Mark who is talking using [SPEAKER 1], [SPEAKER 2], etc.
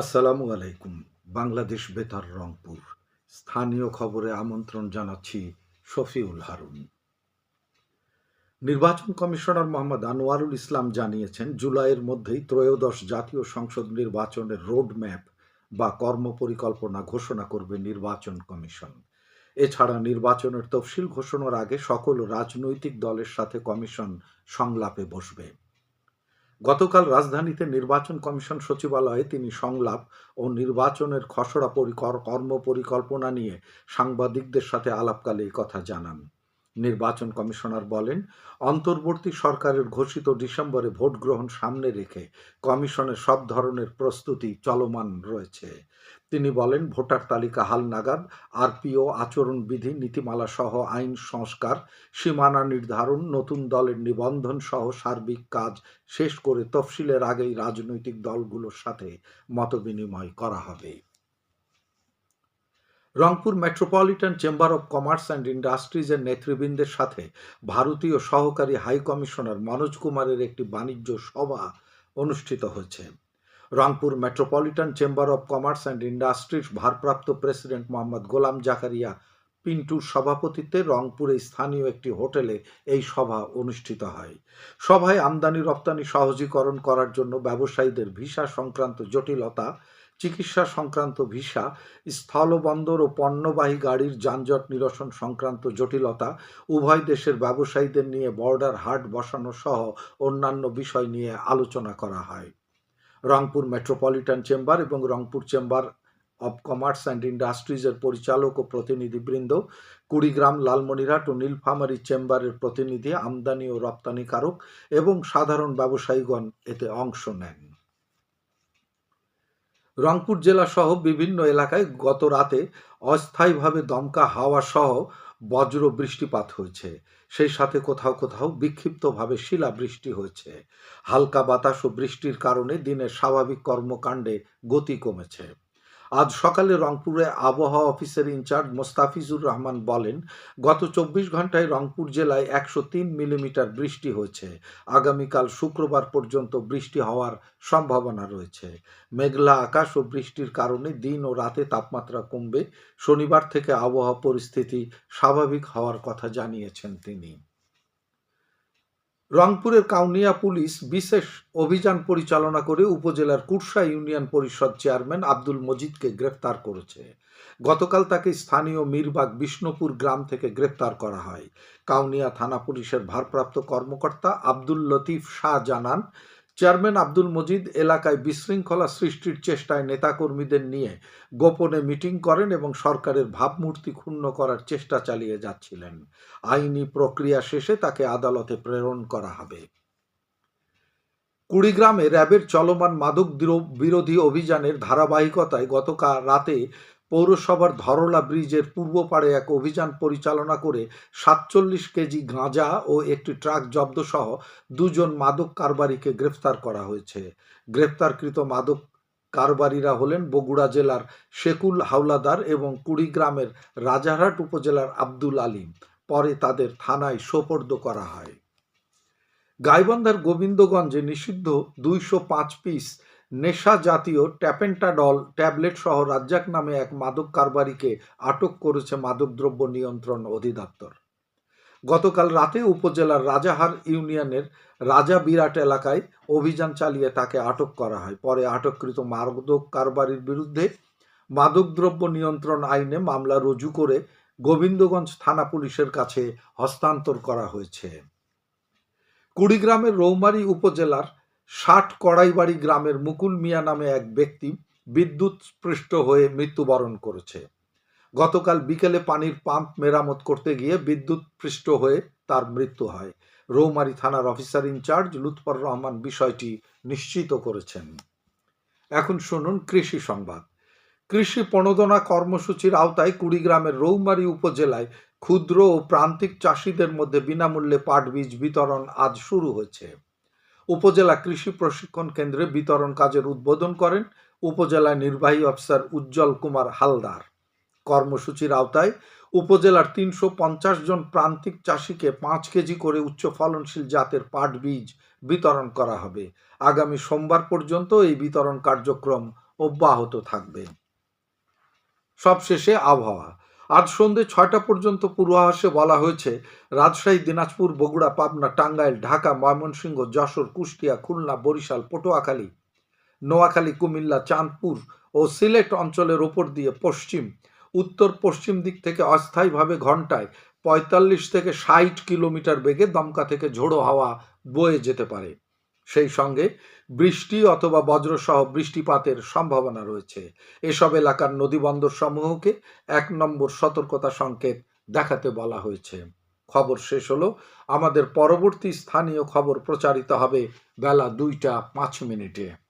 [SPEAKER 1] আসসালামু আলাইকুম, বাংলাদেশ বেতার রংপুর। স্থানীয় খবরে আমন্ত্রণ জানাচ্ছি শফিউল হারুন। নির্বাচন কমিশনার মোহাম্মদ আনোয়ারুল ইসলাম জানিয়েছেন, জুলাইয়ের মধ্যেই ত্রয়োদশ জাতীয় সংসদ নির্বাচনের রোড ম্যাপ বা কর্মপরিকল্পনা ঘোষণা করবে নির্বাচন কমিশন। এছাড়া নির্বাচনের তফসিল ঘোষণার আগে সকল রাজনৈতিক দলের সাথে কমিশন সংলাপে বসবে। গতকাল রাজধানীতে নির্বাচন কমিশন সচিবালয়ে তিনি সংলাপ ও নির্বাচনের খসড়া পরিকর, কর্মপরিকল্পনা নিয়ে সাংবাদিকদের সাথে আলাপকালে কথা জানান। নির্বাচন কমিশনার বলেন, অন্তর্বর্তী সরকারের ঘোষিত ডিসেম্বরে ভোট গ্রহণ সামনে রেখে কমিশনের সব ধরনের প্রস্তুতি চলমান রয়েছে। তিনি বলেন, ভোটার তালিকা হালনাগাদ, আরপিও আচরণবিধি, নীতিমালা সহ আইন সংস্কার, সীমানা নির্ধারণ, নতুন দলের নিবন্ধন সহ সার্বিক কাজ শেষ করে তফসিলের আগেই রাজনৈতিক দলগুলোর সাথে মতবিনিময় করা হবে। Rangpur metropolitan chamber of commerce and ইন্ডাস্ট্রিজের নেতৃবৃন্দের সাথে ভারতীয় সহকারী হাই কমিশনার মনোজ কুমারের একটি বাণিজ্য সভা অনুষ্ঠিত হয়েছে। Rangpur metropolitan chamber of commerce and industries ভারপ্রাপ্ত প্রেসিডেন্ট মোহাম্মদ গোলাম জাকারিয়া পিন্টুর সভাপতিত্বে রংপুরে স্থানীয় একটি হোটেলে এই সভা অনুষ্ঠিত হয়। সভায় আমদানি রপ্তানি সহজীকরণ করার জন্য ব্যবসায়ীদের ভিসা সংক্রান্ত জটিলতা চিকিৎসা সংক্রান্ত ভিসা, স্থলবন্দর ও পণ্যবাহী গাড়ির যানজট নিরসন সংক্রান্ত জটিলতা, উভয় দেশের ব্যবসায়ীদের নিয়ে বর্ডার হাট বসানো সহ অন্যান্য বিষয় নিয়ে আলোচনা করা হয়। রংপুর মেট্রোপলিটন চেম্বার এবং Rangpur chamber of commerce and ইন্ডাস্ট্রিজের পরিচালক ও প্রতিনিধিবৃন্দ, কুড়িগ্রাম লালমনিরহাট ও নীলফামারী চেম্বারের প্রতিনিধি, আমদানি ও রপ্তানিকারক এবং সাধারণ ব্যবসায়ীগণ এতে অংশ নেন। রংপুর জেলা সহ বিভিন্ন এলাকায় গত রাতে অস্থায়ীভাবে দমকা হাওয়া সহ বজ্র বৃষ্টিপাত হয়েছে। সেই সাথে কোথাও কোথাও বিক্ষিপ্তভাবে শিলাবৃষ্টি হয়েছে। হালকা বাতাস ও বৃষ্টির কারণে দিনের স্বাভাবিক কর্মকাণ্ডে গতি কমেছে। আজ সকালে রংপুরে আবহাওয়া অফিসের ইনচার্জ মোস্তাফিজুর রহমান বলেন, গত চব্বিশ ঘন্টায় রংপুর জেলায় একশো তিন মিলিমিটার বৃষ্টি হয়েছে। আগামীকাল শুক্রবার পর্যন্ত বৃষ্টি হওয়ার সম্ভাবনা রয়েছে। মেঘলা আকাশ ও বৃষ্টির কারণে দিন ও রাতে তাপমাত্রা কমবে। শনিবার থেকে আবহাওয়া পরিস্থিতি স্বাভাবিক হওয়ার কথা জানিয়েছেন তিনি। রংপুরের কাউনিয়া পুলিশ বিশেষ অভিযান পরিচালনা করে উপজেলার কুরসা ইউনিয়ন পরিষদ চেয়ারম্যান আব্দুল মজিদকে গ্রেফতার করেছে। গতকাল তাকে স্থানীয় মিরবাগ বিষ্ণুপুর গ্রাম থেকে গ্রেফতার করা হয়। কাউনিয়া থানা পুলিশের ভারপ্রাপ্ত কর্মকর্তা আব্দুল লতিফ শাহ জানান চেয়ারম্যান আব্দুল মজিদ এলাকায় বিশৃঙ্খলা সৃষ্টির চেষ্টায় নেতাকর্মীদের নিয়ে গোপনে মিটিং করেন এবং সরকারের ভাবমূর্তি ক্ষুণ্ণ করার চেষ্টা চালিয়ে যাচ্ছিলেন। আইনি প্রক্রিয়া শেষে তাকে আদালতে প্রেরণ করা হবে। কুড়িগ্রামে র্যাবের চলমান মাদক বিরোধী অভিযানের ধারাবাহিকতায় গতকাল রাতে পৌরসভার ধরলা ব্রিজের পূর্ব পাড়ে এক অভিযান পরিচালনা করে সাতচল্লিশ কেজি গাঁজা ও একটি ট্রাক জব্দসহ দুজন মাদক কারবারিকে গ্রেফতার করা হয়েছে। গ্রেফতারকৃত মাদক কারবারিরা হলেন বগুড়া জেলার শেকুল হাওলাদার এবং কুড়িগ্রামের রাজারহাট উপজেলার আব্দুল আলিম। পরে তাদের থানায় সোপর্দ করা হয়। গাইবান্ধার গোবিন্দগঞ্জে নিষিদ্ধ দুইশো পাঁচ পিস নেশা জাতীয় ট্যাপেন্টাডল ট্যাবলেট সহ রাজ্জাক নামে এক মাদক কারবারিকে আটক করেছে মাদকদ্রব্য নিয়ন্ত্রণ অধিদপ্তর। গতকাল রাতে উপজেলার রাজাহার ইউনিয়নের রাজা বিরাট এলাকায় অভিযান চালিয়ে তাকে আটক করা হয়। পরে আটককৃত মাদক কারবারির বিরুদ্ধে মাদকদ্রব্য নিয়ন্ত্রণ আইনে মামলা রুজু করে গোবিন্দগঞ্জ থানা পুলিশের কাছে হস্তান্তর করা হয়েছে। কুড়িগ্রামের রৌমারী উপজেলার ষাট কড়াইবাড়ি গ্রামের মুকুল মিয়া নামে এক ব্যক্তি বিদ্যুৎ স্পৃষ্ট হয়ে মৃত্যুবরণ করেছে। গতকাল বিকেলে পানির পাম্প মেরামত করতে গিয়ে বিদ্যুৎ পৃষ্ঠ হয়ে তার মৃত্যু হয়। রৌমারি থানার অফিসার ইনচার্জ লুৎফর রহমান বিষয়টি নিশ্চিত করেছেন। এখন শুনুন কৃষি সংবাদ। কৃষি প্রণোদনা কর্মসূচির আওতায় কুড়িগ্রামের রৌমারী উপজেলায় ক্ষুদ্র ও প্রান্তিক চাষিদের মধ্যে বিনামূল্যে পাট বীজ বিতরণ আজ শুরু হয়েছে। উপজেলা কৃষি প্রশিক্ষণ কেন্দ্রে বিতরণ কাজের উদ্বোধন করেন উপজেলা নির্বাহী অফিসার উজ্জ্বল কুমার হালদার। কর্মসূচির আওতায় উপজেলার তিনশো পঞ্চাশ জন প্রান্তিক চাষিকে পাঁচ কেজি করে উচ্চ ফলনশীল জাতের পাট বীজ বিতরণ করা হবে। আগামী সোমবার পর্যন্ত এই বিতরণ কার্যক্রম অব্যাহত থাকবে। সবশেষে আবহাওয়া। আজ সন্ধে ছয়টা পর্যন্ত পূর্বাভাসে বলা হয়েছে, রাজশাহী, দিনাজপুর, বগুড়া, পাবনা, টাঙ্গাইল, ঢাকা, ময়মনসিংহ, যশোর, কুষ্টিয়া, খুলনা, বরিশাল, পটুয়াখালী, নোয়াখালী, কুমিল্লা, চাঁদপুর ও সিলেট অঞ্চলের ওপর দিয়ে পশ্চিম। উত্তর পশ্চিম দিক থেকে অস্থায়ীভাবে ঘন্টায় পঁয়তাল্লিশ থেকে ষাট কিলোমিটার বেগে দমকা থেকে ঝোড়ো হাওয়া বয়ে যেতে পারে। সেই সঙ্গে বৃষ্টি অথবা বজ্রসহ বৃষ্টিপাতের সম্ভাবনা রয়েছে। এসব এলাকার নদীবন্দর সমূহকে এক নম্বর সতর্কতা সংকেত দেখাতে বলা হয়েছে। খবর শেষ হলো, আমাদের পরবর্তী স্থানীয় খবর প্রচারিত হবে বেলা দুইটা পাঁচ মিনিটে।